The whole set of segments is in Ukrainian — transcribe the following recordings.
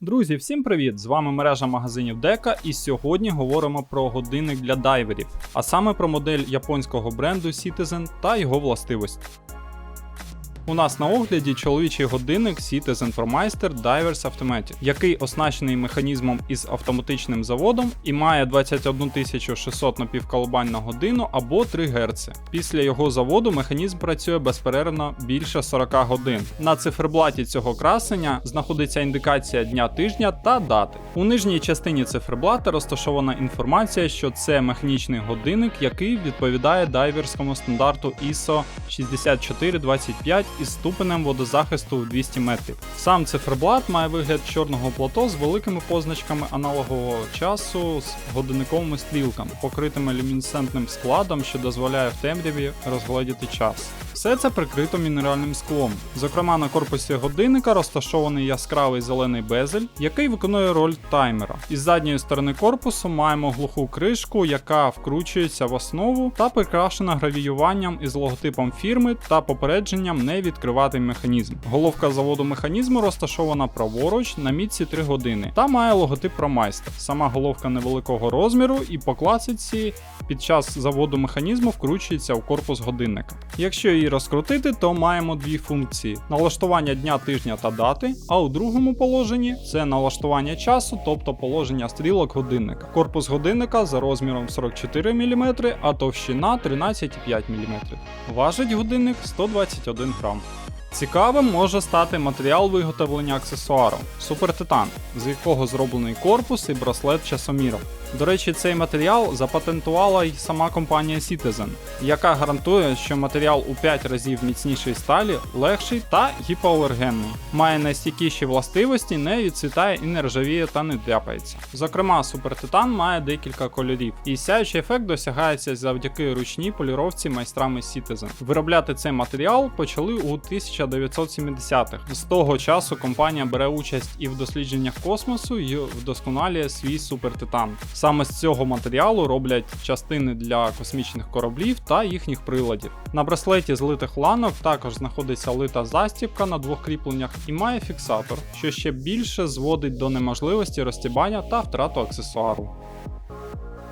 Друзі, всім привіт! З вами мережа магазинів Дека, і сьогодні говоримо про годинник для дайверів, а саме про модель японського бренду Citizen та його властивості. У нас на огляді чоловічий годинник Citizen ProMeister Divers Automatic, який оснащений механізмом із автоматичним заводом і має 21600 напівколебань на годину або 3 Гц. Після його заводу механізм працює безперервно більше 40 годин. На циферблаті цього красення знаходиться індикація дня тижня та дати. У нижній частині циферблата розташована інформація, що це механічний годинник, який відповідає дайверському стандарту ISO 6425 із ступенем водозахисту в 200 метрів. Сам циферблат має вигляд чорного плато з великими позначками аналогового часу з годинниковими стрілками, покритими люмінесцентним складом, що дозволяє в темряві розгледіти час. Все це прикрито мінеральним склом. Зокрема, на корпусі годинника розташований яскравий зелений безель, який виконує роль таймера. Із задньої сторони корпусу маємо глуху кришку, яка вкручується в основу та прикрашена гравіюванням із логотипом фірми та попередженням не відкривати механізм. Головка заводу механізму розташована праворуч на мітці 3 години та має логотип ProMeister. Сама головка невеликого розміру і по класиці під час заводу механізму вкручується в корпус годинника. Якщо її розкрутити, то маємо дві функції: налаштування дня, тижня та дати, а у другому положенні це налаштування часу, тобто положення стрілок годинника. Корпус годинника за розміром 44 мм, а товщина 13,5 мм. Важить годинник 121 грам. Цікавим може стати матеріал виготовлення аксесуару супертитан, з якого зроблений корпус і браслет часоміром. До речі, цей матеріал запатентувала й сама компанія Citizen, яка гарантує, що матеріал у 5 разів міцніший сталі, легший та гіпоалергенний. Має найстійкіші властивості, не відцвітає і не ржавіє та не дряпається. Зокрема, супертитан має декілька кольорів, і сяючий ефект досягається завдяки ручній поліровці майстрами Citizen. Виробляти цей матеріал почали у 1970-х. З того часу компанія бере участь і в дослідженнях космосу, і вдосконалює свій супертитан. Саме з цього матеріалу роблять частини для космічних кораблів та їхніх приладів. На браслеті з литих ланок також знаходиться лита застібка на двох кріпленнях і має фіксатор, що ще більше зводить до неможливості розтібання та втрату аксесуару.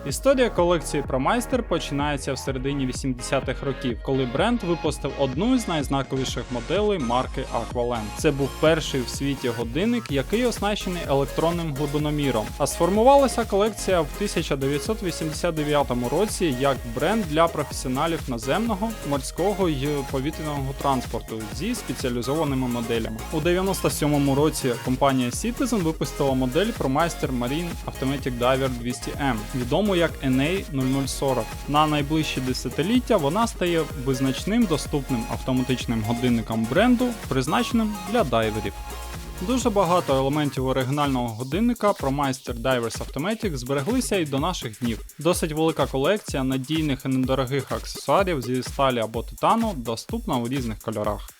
Історія колекції ProMeister починається в середині 80-х років, коли бренд випустив одну з найзнаковіших моделей марки Aqualand. Це був перший в світі годинник, який оснащений електронним глибиноміром. А сформувалася колекція в 1989 році як бренд для професіоналів наземного, морського й повітряного транспорту зі спеціалізованими моделями. У 97-му році компанія Citizen випустила модель ProMeister Marine Automatic Diver 200M, відому як NA 0040. На найближчі десятиліття вона стає визначним доступним автоматичним годинником бренду, призначеним для дайверів. Дуже багато елементів оригінального годинника ProMeister Divers Automatic збереглися і до наших днів. Досить велика колекція надійних і недорогих аксесуарів зі сталі або титану доступна у різних кольорах.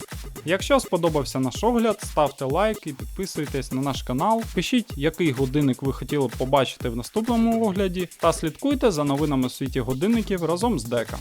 Якщо сподобався наш огляд, ставте лайк і підписуйтесь на наш канал, пишіть, який годинник ви хотіли б побачити в наступному огляді, та слідкуйте за новинами у світі годинників разом з Дека.